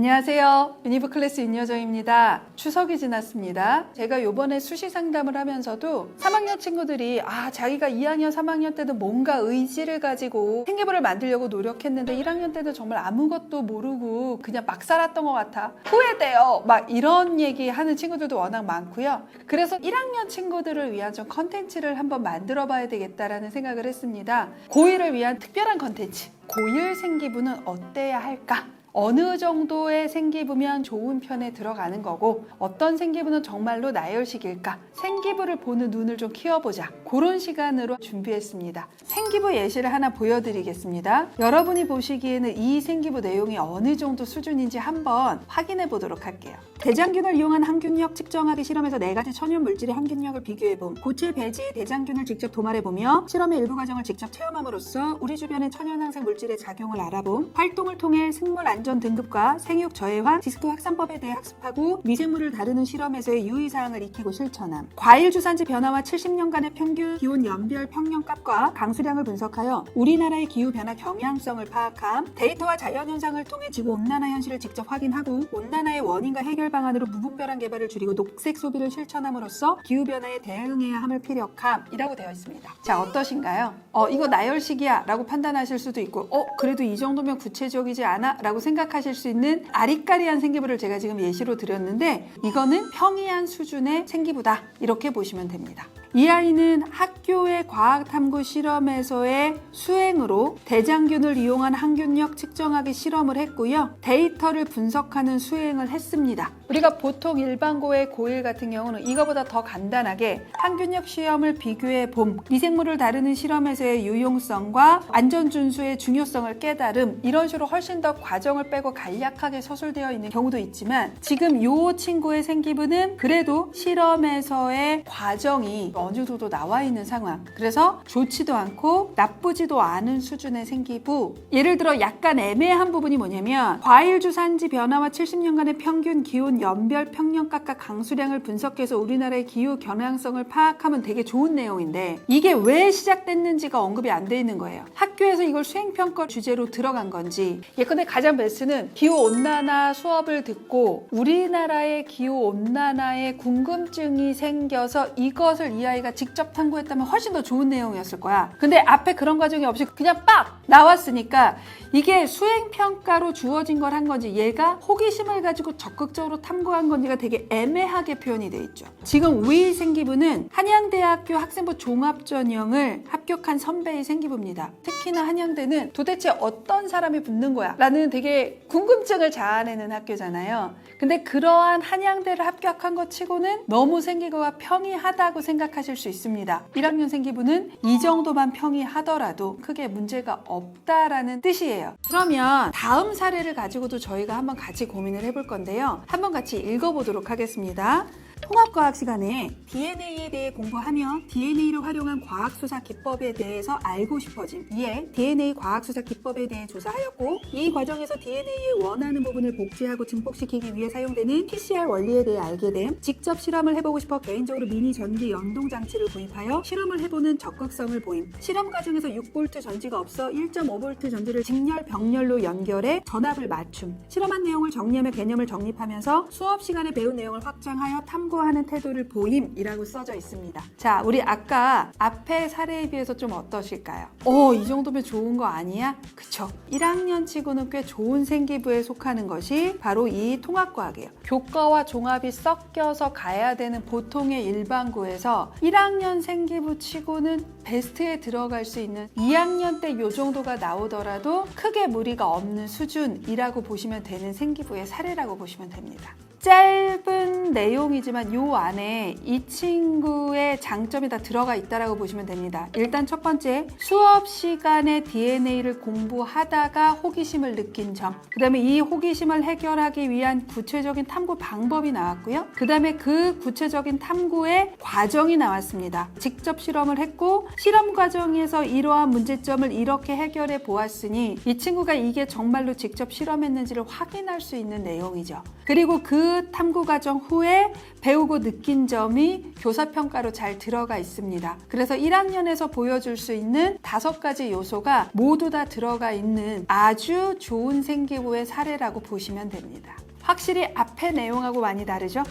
안녕하세요. 유니브 클래스 윤여정입니다. 추석이 지났습니다. 제가 요번에 수시 상담을 하면서도 3학년 친구들이 아, 자기가 2학년, 3학년 때도 뭔가 의지를 가지고 생계부를 만들려고 노력했는데 1학년 때도 정말 아무것도 모르고 그냥 막 살았던 것 같아. 후회돼요. 막 이런 얘기 하는 친구들도 워낙 많고요. 그래서 1학년 친구들을 위한 좀 컨텐츠를 한번 만들어 봐야 되겠다라는 생각을 했습니다. 고1을 위한 특별한 컨텐츠. 고1 생기부는 어때야 할까? 어느 정도의 생기부면 좋은 편에 들어가는 거고 어떤 생기부는 정말로 나열식일까? 생기부를 보는 눈을 좀 키워보자. 그런 시간으로 준비했습니다. 생기부 예시를 하나 보여드리겠습니다. 여러분이 보시기에는 이 생기부 내용이 어느 정도 수준인지 한번 확인해 보도록 할게요. 대장균을 이용한 항균력 측정하기 실험에서 네 가지 천연 물질의 항균력을 비교해봄. 고체 배지 대장균을 직접 도말해보며 실험의 일부 과정을 직접 체험함으로써 우리 주변의 천연 항생 물질의 작용을 알아봄 활동을 통해 생물 안전 등급과 생육 저해와 디스크 확산법에 대해 학습하고 미생물을 다루는 실험에서의 유의사항을 익히고 실천함 과일 주산지 변화와 70년간의 평균 기온 연별 평년값과 강수량을 분석하여 우리나라의 기후 변화 경향성을 파악함 데이터와 자연 현상을 통해 지구 온난화 현실을 직접 확인하고 온난화의 원인과 해결 방안으로 무분별한 개발을 줄이고 녹색 소비를 실천함으로써 기후 변화에 대응해야 함을 피력함이라고 되어 있습니다. 자 어떠신가요? 어 이거 나열식이야 라고 판단하실 수도 있고 어 그래도 이 정도면 구체적이지 않아 라고 생각 하실 수 있는 아리까리한 생기부를 제가 지금 예시로 드렸는데 이거는 평이한 수준의 생기부다 이렇게 보시면 됩니다. 이 아이는 학교의 과학탐구 실험에서의 수행으로 대장균을 이용한 항균력 측정하기 실험을 했고요. 데이터를 분석하는 수행을 했습니다. 우리가 보통 일반고의 고1 같은 경우는 이거보다 더 간단하게 항균력 시험을 비교해 봄, 미생물을 다루는 실험에서의 유용성과 안전 준수의 중요성을 깨달음 이런 식으로 훨씬 더 과정을 빼고 간략하게 서술되어 있는 경우도 있지만 지금 요 친구의 생기부는 그래도 실험에서의 과정이 어느 정도 나와 있는 상황. 그래서 좋지도 않고 나쁘지도 않은 수준의 생기부. 예를 들어 약간 애매한 부분이 뭐냐면 과일 주산지 변화와 70년간의 평균 기온 연별 평년값과 강수량을 분석해서 우리나라의 기후 경향성을 파악하면 되게 좋은 내용인데 이게 왜 시작됐는지가 언급이 안 돼 있는 거예요. 학교에서 이걸 수행평가 주제로 들어간 건지 예컨대 가장 베스트는 기후 온난화 수업을 듣고 우리나라의 기후 온난화에 궁금증이 생겨서 이것을 이 아이가 직접 탐구했다면 훨씬 더 좋은 내용이었을 거야. 근데 앞에 그런 과정이 없이 그냥 빡 나왔으니까 이게 수행평가로 주어진 걸 한 건지 얘가 호기심을 가지고 적극적으로 탐구한 건지가 되게 애매하게 표현이 돼 있죠. 지금 우리 생기부는 한양대학교 학생부 종합전형을 합격한 선배의 생기부입니다. 특히나 한양대는 도대체 어떤 사람이 붙는 거야? 라는 되게 궁금증을 자아내는 학교잖아요. 근데 그러한 한양대를 합격한 것 치고는 너무 생기부가 평이하다고 생각하실 수 있습니다. 1학년 생기부는 이 정도만 평이하더라도 크게 문제가 없다라는 뜻이에요. 그러면 다음 사례를 가지고도 저희가 한번 같이 고민을 해볼 건데요. 한번 같이 읽어보도록 하겠습니다. 통합과학 시간에 DNA에 대해 공부하며 DNA를 활용한 과학수사 기법에 대해서 알고 싶어짐. 이에 DNA 과학수사 기법에 대해 조사하였고 이 과정에서 DNA의 원하는 부분을 복제하고 증폭시키기 위해 사용되는 PCR 원리에 대해 알게 됨. 직접 실험을 해보고 싶어 개인적으로 미니 전기 연동 장치를 구입하여 실험을 해보는 적극성을 보임. 실험 과정에서 6V 전지가 없어 1.5V 전지를 직렬 병렬로 연결해 전압을 맞춤. 실험한 내용을 정리하며 개념을 정립하면서 수업 시간에 배운 내용을 확장하여 탐 구하는 태도를 보임이라고 써져 있습니다. 자, 우리 아까 앞에 사례에 비해서 좀 어떠실까요? 어, 이 정도면 좋은 거 아니야? 그쵸. 1학년 치고는 꽤 좋은 생기부에 속하는 것이 바로 이 통합과학이에요. 교과와 종합이 섞여서 가야 되는 보통의 일반고에서 1학년 생기부 치고는 베스트에 들어갈 수 있는 2학년 때이 정도가 나오더라도 크게 무리가 없는 수준이라고 보시면 되는 생기부의 사례라고 보시면 됩니다. 짧은 내용이지만 요 안에 이 친구의 장점이 다 들어가 있다라고 보시면 됩니다. 일단 첫 번째 수업 시간에 DNA를 공부하다가 호기심을 느낀 점. 그다음에 이 호기심을 해결하기 위한 구체적인 탐구 방법이 나왔고요. 그다음에 그 구체적인 탐구의 과정이 나왔습니다. 직접 실험을 했고 실험 과정에서 이러한 문제점을 이렇게 해결해 보았으니 이 친구가 이게 정말로 직접 실험했는지를 확인할 수 있는 내용이죠. 그리고 그그 탐구 과정 후에 배우고 느낀 점이 교사 평가로 잘 들어가 있습니다. 그래서 1학년에서 보여줄 수 있는 다섯 가지 요소가 모두 다 들어가 있는 아주 좋은 생기부의 사례라고 보시면 됩니다. 확실히 앞의 내용하고 많이 다르죠?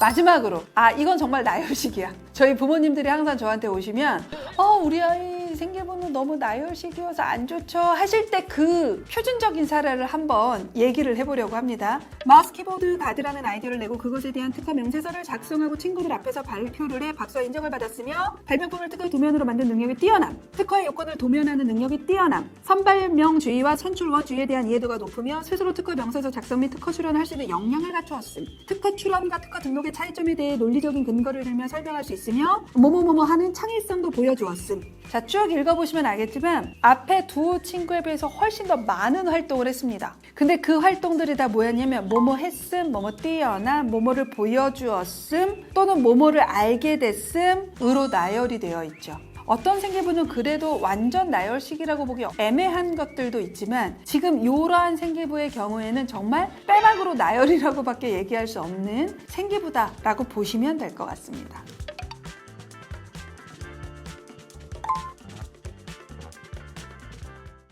마지막으로 아 이건 정말 나열식이야 저희 부모님들이 항상 저한테 오시면 어 우리 아이 생기부는 너무 나열식이어서 안 좋죠 하실 때 그 표준적인 사례를 한번 얘기를 해보려고 합니다 마우스 키보드 가드라는 아이디어를 내고 그것에 대한 특화 명세서를 작성하고 친구들 앞에서 발표를 해 박수와 인정을 받았으며 발명품을 특허의 도면으로 만든 능력이 뛰어남 특허의 요건을 도면하는 능력이 뛰어남 선발명주의와 선출원주의에 대한 이해도가 높으며 스스로 특허 명세서 작성 및 특허 출원을 할 수 있는 역량을 갖추었음. 특허 출원과 특허 등록의 차이점에 대해 논리적인 근거를 들며 설명할 수 있으며 뭐뭐뭐뭐 하는 창의성도 보여주었음. 자 쭉 읽어보시면 알겠지만 앞에 두 친구에 비해서 훨씬 더 많은 활동을 했습니다. 근데 그 활동들이 다 뭐였냐면 뭐뭐 했음 뭐뭐 뛰어나 뭐뭐를 보여주었음 또는 뭐뭐를 알게 됐음으로 나열이 되어 있죠 어떤 생기부는 그래도 완전 나열식이라고 보기 애매한 것들도 있지만 지금 이러한 생기부의 경우에는 정말 빼박으로 나열이라고밖에 얘기할 수 없는 생기부다라고 보시면 될 것 같습니다.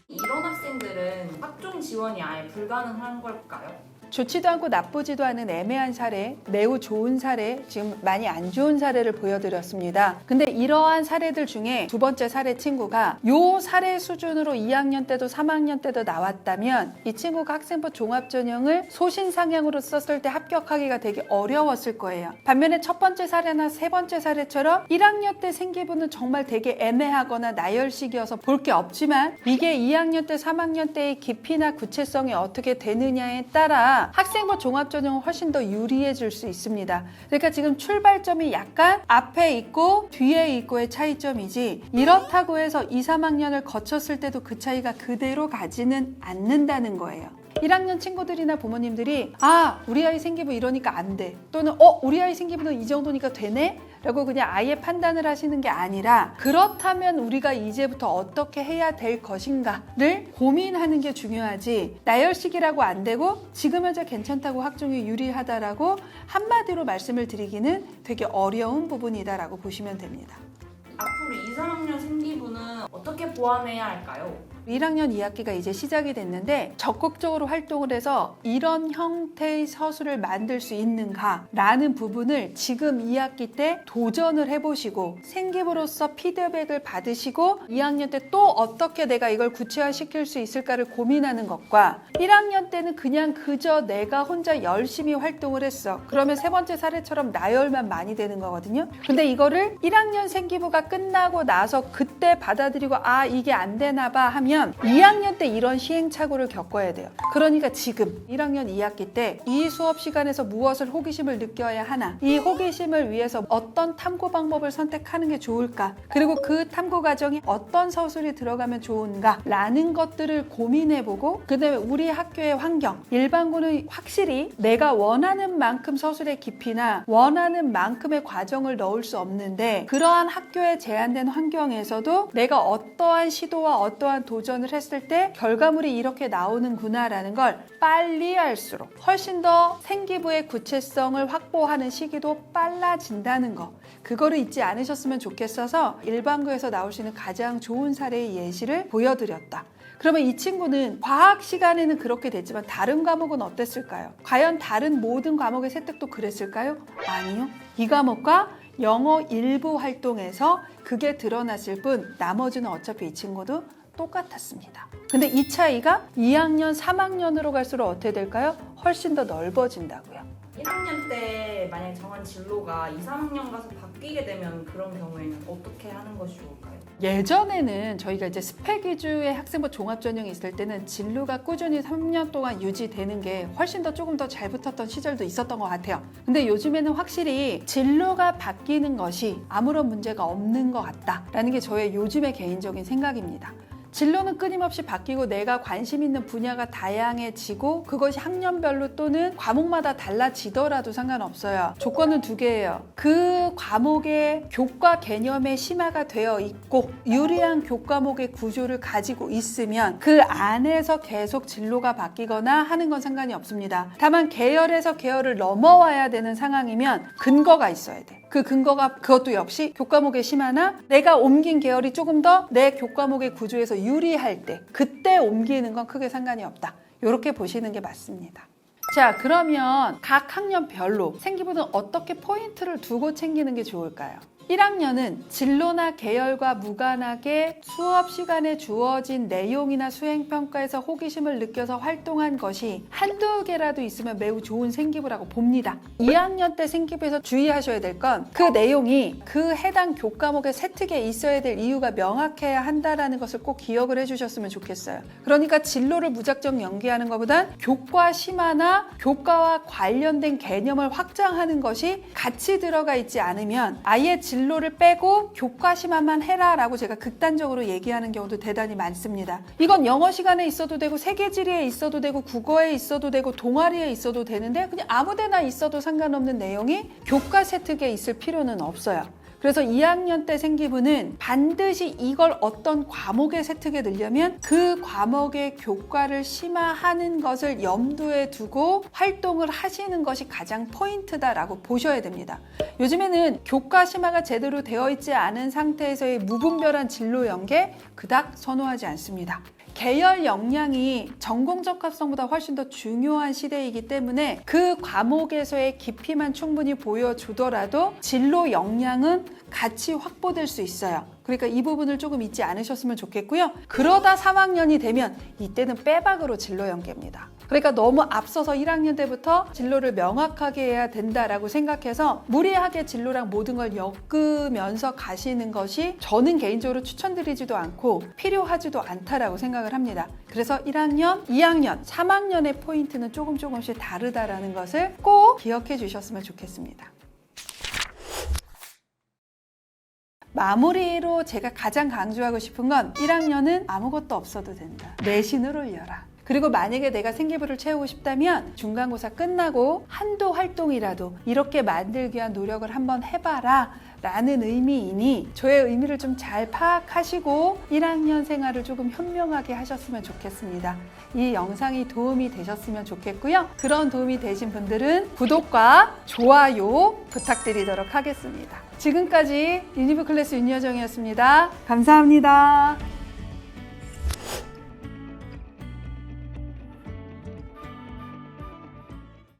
이런 학생들은 학종 지원이 아예 불가능한 걸까요? 좋지도 않고 나쁘지도 않은 애매한 사례, 매우 좋은 사례, 지금 많이 안 좋은 사례를 보여드렸습니다. 근데 이러한 사례들 중에 두 번째 사례 친구가 요 사례 수준으로 2학년 때도 3학년 때도 나왔다면 이 친구가 학생부 종합전형을 소신상향으로 썼을 때 합격하기가 되게 어려웠을 거예요. 반면에 첫 번째 사례나 세 번째 사례처럼 1학년 때 생기부는 정말 되게 애매하거나 나열식이어서 볼 게 없지만 이게 2학년 때, 3학년 때의 깊이나 구체성이 어떻게 되느냐에 따라 학생부 종합전형은 훨씬 더 유리해질 수 있습니다. 그러니까 지금 출발점이 약간 앞에 있고 뒤에 있고의 차이점이지 이렇다고 해서 2, 3학년을 거쳤을 때도 그 차이가 그대로 가지는 않는다는 거예요. 1학년 친구들이나 부모님들이 아 우리 아이 생기부 이러니까 안 돼 또는 어 우리 아이 생기부는 이 정도니까 되네 라고 그냥 아예 판단을 하시는 게 아니라 그렇다면 우리가 이제부터 어떻게 해야 될 것인가를 고민하는 게 중요하지 나열식이라고 안 되고 지금 현재 괜찮다고 학종이 유리하다라고 한마디로 말씀을 드리기는 되게 어려운 부분이다라고 보시면 됩니다. 앞으로 2, 3학년 생기부는 어떻게 보완해야 할까요? 1학년 2학기가 이제 시작이 됐는데 적극적으로 활동을 해서 이런 형태의 서술을 만들 수 있는가라는 부분을 지금 2학기 때 도전을 해보시고 생기부로서 피드백을 받으시고 2학년 때 또 어떻게 내가 이걸 구체화시킬 수 있을까를 고민하는 것과 1학년 때는 그냥 그저 내가 혼자 열심히 활동을 했어. 그러면 세 번째 사례처럼 나열만 많이 되는 거거든요. 근데 이거를 1학년 생기부가 끝나고 나서 그때 받아들이고 아 이게 안 되나 봐 하면 2학년 때 이런 시행착오를 겪어야 돼요. 그러니까 지금 1학년 2학기 때 이 수업 시간에서 무엇을 호기심을 느껴야 하나 이 호기심을 위해서 어떤 탐구 방법을 선택하는 게 좋을까 그리고 그 탐구 과정이 어떤 서술이 들어가면 좋은가 라는 것들을 고민해보고 그 다음에 우리 학교의 환경 일반고는 확실히 내가 원하는 만큼 서술의 깊이나 원하는 만큼의 과정을 넣을 수 없는데 그러한 학교에 제한된 환경에서도 내가 어떠한 시도와 어떠한 도전 을 했을 때 결과물이 이렇게 나오는구나라는 걸 빨리 할수록 훨씬 더 생기부의 구체성을 확보하는 시기도 빨라진다는 거. 그거를 잊지 않으셨으면 좋겠어서 일반고에서 나올 수 있는 가장 좋은 사례의 예시를 보여드렸다. 그러면 이 친구는 과학 시간에는 그렇게 됐지만 다른 과목은 어땠을까요? 과연 다른 모든 과목의 세특도 그랬을까요? 아니요. 이 과목과 영어 일부 활동에서 그게 드러났을 뿐 나머지는 어차피 이 친구도 똑같았습니다. 근데 이 차이가 2학년, 3학년으로 갈수록 어떻게 될까요? 훨씬 더 넓어진다고요. 1학년 때 만약 정한 진로가 2, 3학년 가서 바뀌게 되면 그런 경우에는 어떻게 하는 것이 좋을까요? 예전에는 저희가 이제 스펙 위주의 학생부 종합 전형이 있을 때는 진로가 꾸준히 3년 동안 유지되는 게 훨씬 더 조금 더 잘 붙었던 시절도 있었던 것 같아요. 근데 요즘에는 확실히 진로가 바뀌는 것이 아무런 문제가 없는 것 같다라는 게 저의 요즘의 개인적인 생각입니다. 진로는 끊임없이 바뀌고 내가 관심 있는 분야가 다양해지고 그것이 학년별로 또는 과목마다 달라지더라도 상관없어요. 조건은 두 개예요. 그 과목의 교과 개념의 심화가 되어 있고 유리한 교과목의 구조를 가지고 있으면 그 안에서 계속 진로가 바뀌거나 하는 건 상관이 없습니다. 다만 계열에서 계열을 넘어와야 되는 상황이면 근거가 있어야 돼. 그 근거가 그것도 역시 교과목의 심화나 내가 옮긴 계열이 조금 더 내 교과목의 구조에서 유리할 때 그때 옮기는 건 크게 상관이 없다. 이렇게 보시는 게 맞습니다. 자, 그러면 각 학년별로 생기부는 어떻게 포인트를 두고 챙기는 게 좋을까요? 1학년은 진로나 계열과 무관하게 수업 시간에 주어진 내용이나 수행 평가에서 호기심을 느껴서 활동한 것이 한두 개라도 있으면 매우 좋은 생기부라고 봅니다. 2학년 때 생기부에서 주의하셔야 될 건 그 내용이 그 해당 교과목의 세특에 있어야 될 이유가 명확해야 한다라는 것을 꼭 기억을 해주셨으면 좋겠어요. 그러니까 진로를 무작정 연기하는 것보단 교과 심화나 교과와 관련된 개념을 확장하는 것이 같이 들어가 있지 않으면 아예 진로 를 빼고 교과 심화만 해라라고 제가 극단적으로 얘기하는 경우도 대단히 많습니다. 이건 영어 시간에 있어도 되고 세계지리에 있어도 되고 국어에 있어도 되고 동아리에 있어도 되는데 그냥 아무데나 있어도 상관없는 내용이 교과 세특에 있을 필요는 없어요. 그래서 2학년 때 생기부는 반드시 이걸 어떤 과목의 세특에 넣으려면 그 과목의 교과를 심화하는 것을 염두에 두고 활동을 하시는 것이 가장 포인트다라고 보셔야 됩니다. 요즘에는 교과 심화가 제대로 되어 있지 않은 상태에서의 무분별한 진로 연계 그닥 선호하지 않습니다. 계열 역량이 전공 적합성보다 훨씬 더 중요한 시대이기 때문에 그 과목에서의 깊이만 충분히 보여주더라도 진로 역량은 같이 확보될 수 있어요. 그러니까 이 부분을 조금 잊지 않으셨으면 좋겠고요. 그러다 3학년이 되면 이때는 빼박으로 진로 연계입니다. 그러니까 너무 앞서서 1학년 때부터 진로를 명확하게 해야 된다라고 생각해서 무리하게 진로랑 모든 걸 엮으면서 가시는 것이 저는 개인적으로 추천드리지도 않고 필요하지도 않다라고 생각을 합니다. 그래서 1학년, 2학년, 3학년의 포인트는 조금 조금씩 다르다라는 것을 꼭 기억해 주셨으면 좋겠습니다. 마무리로 제가 가장 강조하고 싶은 건 1학년은 아무것도 없어도 된다. 내신을 올려라. 그리고 만약에 내가 생기부를 채우고 싶다면 중간고사 끝나고 한도 활동이라도 이렇게 만들기 위한 노력을 한번 해봐라. 라는 의미이니 저의 의미를 좀 잘 파악하시고 1학년 생활을 조금 현명하게 하셨으면 좋겠습니다. 이 영상이 도움이 되셨으면 좋겠고요. 그런 도움이 되신 분들은 구독과 좋아요 부탁드리도록 하겠습니다. 지금까지 유니브 클래스 윤여정이었습니다. 감사합니다.